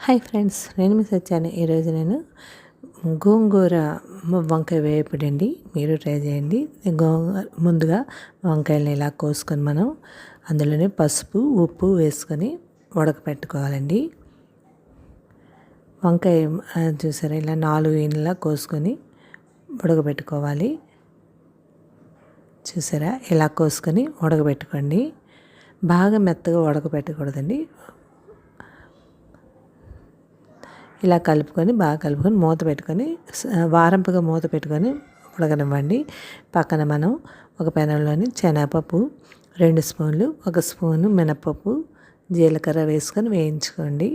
Hi friends నేను మీ సత్యాన్ని. ఈరోజు నేను గోంగూర వంకాయ వేపుడు మీరు ట్రై చేయండి. గోంగూర ముందుగా వంకాయలను ఇలా కోసుకొని మనం అందులోనే పసుపు ఉప్పు వేసుకొని ఉడకపెట్టుకోవాలండి వంకాయ చూసారా ఇలా నాలుగు ఇండ్లా కోసుకొని ఉడకబెట్టుకోవాలి చూసారా ఇలా కోసుకొని ఉడకబెట్టుకోండి బాగా మెత్తగా ఉడకబెట్టకూడదండి ఇలా కలుపుకొని బాగా కలుపుకొని మూత పెట్టుకొని వారంపుగా మూత పెట్టుకొని ఉడకనివ్వండి. పక్కన మనం ఒక పెనంలోని శనగపప్పు రెండు స్పూన్లు ఒక స్పూను మినపప్పు జీలకర్ర వేసుకొని వేయించుకోండి.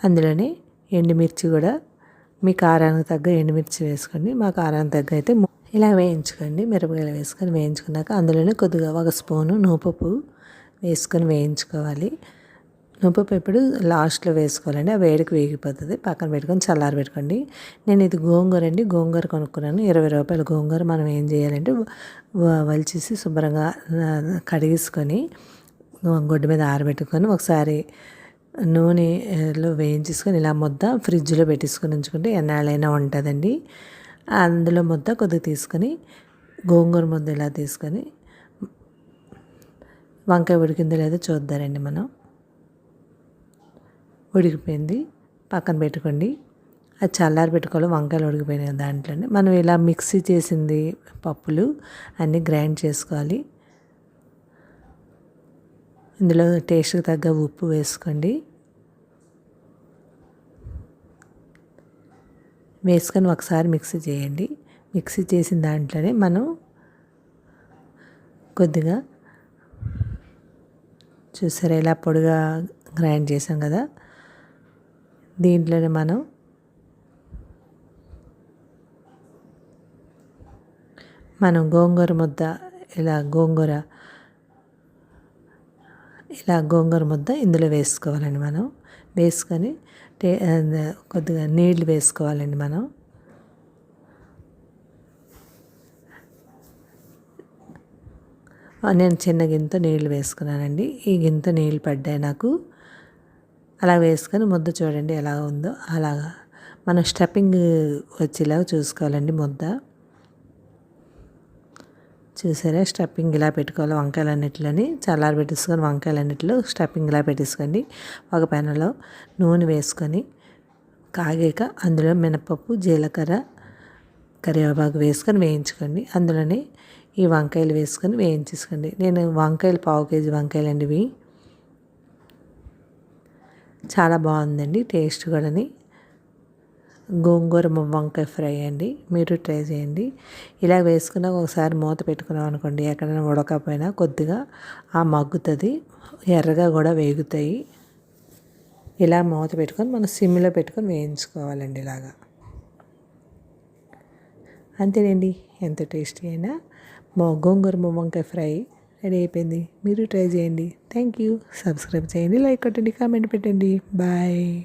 అందులోనే ఎండుమిర్చి కూడా మీ కారానికి తగ్గ ఎండుమిర్చి వేసుకోండి. మా కారానికి తగ్గ అయితే ఇలా వేయించుకోండి. మిరపకాయలు వేసుకొని వేయించుకున్నాక అందులోనే కొద్దిగా ఒక స్పూను నూపప్పు వేసుకొని వేయించుకోవాలి. నువ్వు ఇప్పుడు లాస్ట్లో వేసుకోవాలండి. ఆ వేడికి వేగిపోతుంది. పక్కన పెట్టుకొని చల్లారి పెట్టుకోండి. నేను ఇది గోంగూర అండి. గోంగూర కొనుక్కున్నాను. ఇరవై రూపాయల గోంగూర మనం ఏం చేయాలంటే వలిచేసి శుభ్రంగా కడిగేసుకొని గుడ్డ మీద ఆరబెట్టుకొని ఒకసారి నూనెలో వేయించేసుకొని ఇలా ముద్ద ఫ్రిడ్జ్లో పెట్టేసుకొని ఉంచుకుంటే ఎన్నాళ్ళైనా ఉంటుందండి. అందులో ముద్ద కొద్దిగా తీసుకొని గోంగూర ముద్ద ఇలా తీసుకొని వంకాయ ఉడికిందో లేదో చూద్దారండి మనం. ఉడికిపోయింది. పక్కన పెట్టుకోండి. అది చల్లారి పెట్టుకోవాలి. వంకాయలు ఉడికిపోయినాయి దాంట్లోనే. మనం ఇలా మిక్సీ చేసింది పప్పులు అన్నీ గ్రైండ్ చేసుకోవాలి. ఇందులో టేస్ట్కి తగ్గ ఉప్పు వేసుకోండి. వేసుకొని ఒకసారి మిక్సీ చేయండి. మిక్సీ చేసిన దాంట్లోనే మనం కొద్దిగా చూసారా? ఇలా పొడిగా గ్రైండ్ చేసాం కదా? దీంట్లోనే మనం మనం గోంగూర ముద్ద ఇలా గోంగూర ఇలా గోంగూర ముద్ద ఇందులో వేసుకోవాలండి మనం. వేసుకొని టే కొద్దిగా నీళ్ళు వేసుకోవాలండి మనం. నేను చిన్న గింత నీళ్ళు వేసుకున్నానండి. ఈ గింత నీళ్ళు పడ్డాయి నాకు. అలా వేసుకొని ముద్ద చూడండి ఎలా ఉందో. అలాగా మనం స్టెప్పింగ్ వచ్చేలాగా చూసుకోవాలండి ముద్ద. చూసారా? స్టెప్పింగ్ ఇలా పెట్టుకోవాలి వంకాయలన్నిటిలోని. చల్లారి పెట్టేసుకొని వంకాయలన్నిటిలో స్టెప్పింగ్ ఇలా పెట్టేసుకోండి. ఒక పెనలో నూనె వేసుకొని కాగాక అందులో మినపప్పు జీలకర్ర కరివేపాకు వేసుకొని వేయించుకోండి. అందులోనే ఈ వంకాయలు వేసుకొని వేయించేసుకోండి. నేను వంకాయలు పావు కేజీ వంకాయలు అండి ఇవి చాలా బాగుందండి టేస్ట్ కూడాని. గోంగూర వంకాయ ఫ్రై అండి మీరు ట్రై చేయండి. ఇలా వేసుకున్నాక ఒకసారి మూత పెట్టుకున్నాం అనుకోండి ఎక్కడైనా ఉడకపోయినా కొద్దిగా ఆ మగ్గుతుంది ఎర్రగా కూడా వేగుతాయి. ఇలా మూత పెట్టుకొని మనం సిమ్లో పెట్టుకొని వేయించుకోవాలండి ఇలాగా. అంతేనండి ఎంత టేస్టీ అయినా. మా గోంగూర వంకాయ ఫ్రై రెడీ అయిపోయింది. మీరు ట్రై చేయండి. Thank you. సబ్స్క్రైబ్ చేయండి. లైక్ కొట్టండి. కామెంట్ పెట్టండి. బాయ్.